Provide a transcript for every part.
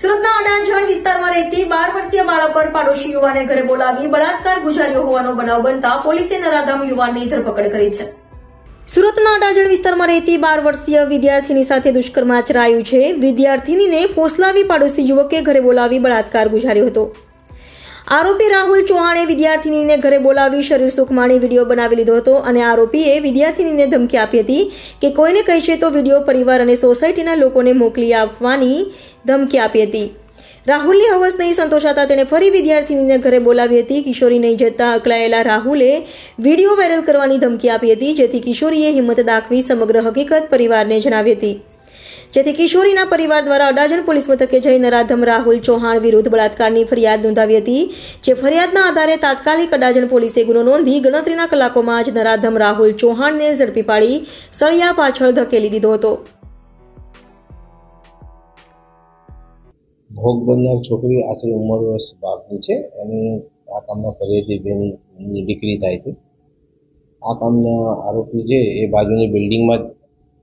સુરતના અડાજણ વિસ્તારમાં રહેતી બાર વર્ષીય બાળક પર પાડોશી યુવાને ઘરે બોલાવી બળાત્કાર ગુજાર્યો હોવાનો બનાવ બનતા પોલીસે નરાધામ યુવાનની ધરપકડ કરી છે. સુરતના અડાજણ વિસ્તારમાં રહેતી બાર વર્ષીય વિદ્યાર્થીની સાથે દુષ્કર્મ આચરાયું છે. વિદ્યાર્થીનીને ફોસલાવી પાડોશી યુવકે ઘરે બોલાવી બળાત્કાર ગુજાર્યો હતો. આરોપી રાહુલ ચૌહાણે વિદ્યાર્થીનીને ઘરે બોલાવી શરીર સુખમાણી વીડિયો બનાવી લીધો હતો અને આરોપીએ વિદ્યાર્થીનીને ધમકી આપી હતી કે કોઈને કહેશે તો વીડિયો પરિવાર અને સોસાયટીના લોકોને મોકલી આપવાની ધમકી આપી હતી. રાહુલની હવસ નહીં સંતોષાતા તેણે ફરી વિદ્યાર્થીનીને ઘરે બોલાવી હતી. કિશોરી નહીં જતા અકળાયેલા રાહુલે વીડિયો વાયરલ કરવાની ધમકી આપી હતી, જેથી કિશોરીએ હિંમત દાખવી સમગ્ર હકીકત પરિવારને જણાવી હતી. જેથી કિશોરીના પરિવાર દ્વારા અડાજણ પોલીસ મથકે જઈ નરાધમ રાહુલ ચૌહાણ વિરુદ્ધ બળાત્કારની ફરિયાદ નોંધાવી હતી, જે ફરિયાદના આધારે તાત્કાલિક અડાજણ પોલીસે ગુનો નોંધી ગણતરીના કલાકોમાં જ નરાધમ રાહુલ ચૌહાણને ઝડપી પાડી સળિયા પાછળ ધકેલી દીધો હતો. ભોગ બનનાર છોકરી આશરે ઉંમર વર્ષ બારની છે અને આ કામના ફરિયાદી બેનની દીકરી થાય છે. આ કામના આરોપી છે એ બાજુની બિલ્ડિંગમાં જ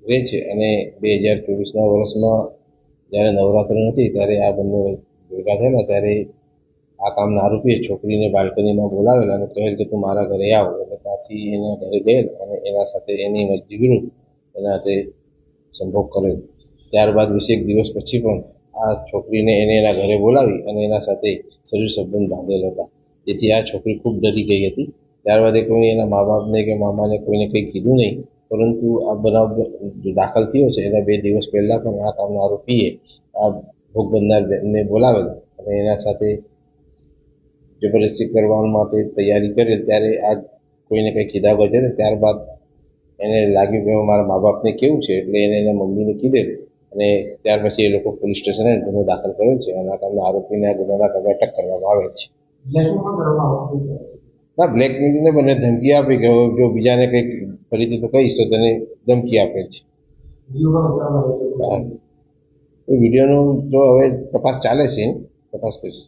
રહે છે અને બે હજાર ચોવીસના વર્ષમાં જ્યારે નવરાત્ર નથી, ત્યારે આ બંને ભેગા થયેલા ત્યારે આ કામના આરોપીએ છોકરીને બાલ્કનીમાં બોલાવેલા અને કહેલ કે તું મારા ઘરે આવ એટલે ત્યાંથી એના ઘરે ગયેલ અને એના સાથે એની મરજી વિરુદ્ધ એના હાથે સંભોગ કર્યો ત્યારબાદ વીસેક દિવસ પછી પણ આ છોકરીને એને એના ઘરે બોલાવી અને એના સાથે શરીર સંબંધ બાંધેલ હતા. જેથી આ છોકરી ખૂબ ડરી ગઈ હતી. ત્યારબાદ એ કોઈ એના મા બાપને કે મામાને કોઈને કંઈ કીધું નહીં. પરંતુ આ બનાવ દાખલ થયો છે, એના બે દિવસ પહેલા પણ આ કામના આરોપીએ આ ભોગ બનનાર બેનને અને એના સાથે જબરદસ્તી કરવા માટે તૈયારી કરેલ ત્યારે આ કોઈને કંઈ કીધા વગર ત્યારબાદ એને લાગ્યું કે મારા મા બાપને કેવું છે, એટલે એને એના મમ્મીને કીધેલ અને ત્યાર પછી એ લોકો પોલીસ સ્ટેશને ગુનો દાખલ કર્યો છે અને આ કામના આરોપીને ગુનાના કામે અટક કરવામાં આવે છે. ના બ્લેકમેલિંગને બંને ધમકી આપી કે જો બીજાને કંઈક ફરીથી તો કહીશ તો તને ધમકી આપે છે. એ વિડીયોનું જો હવે તપાસ ચાલે છે તપાસ કરીશ.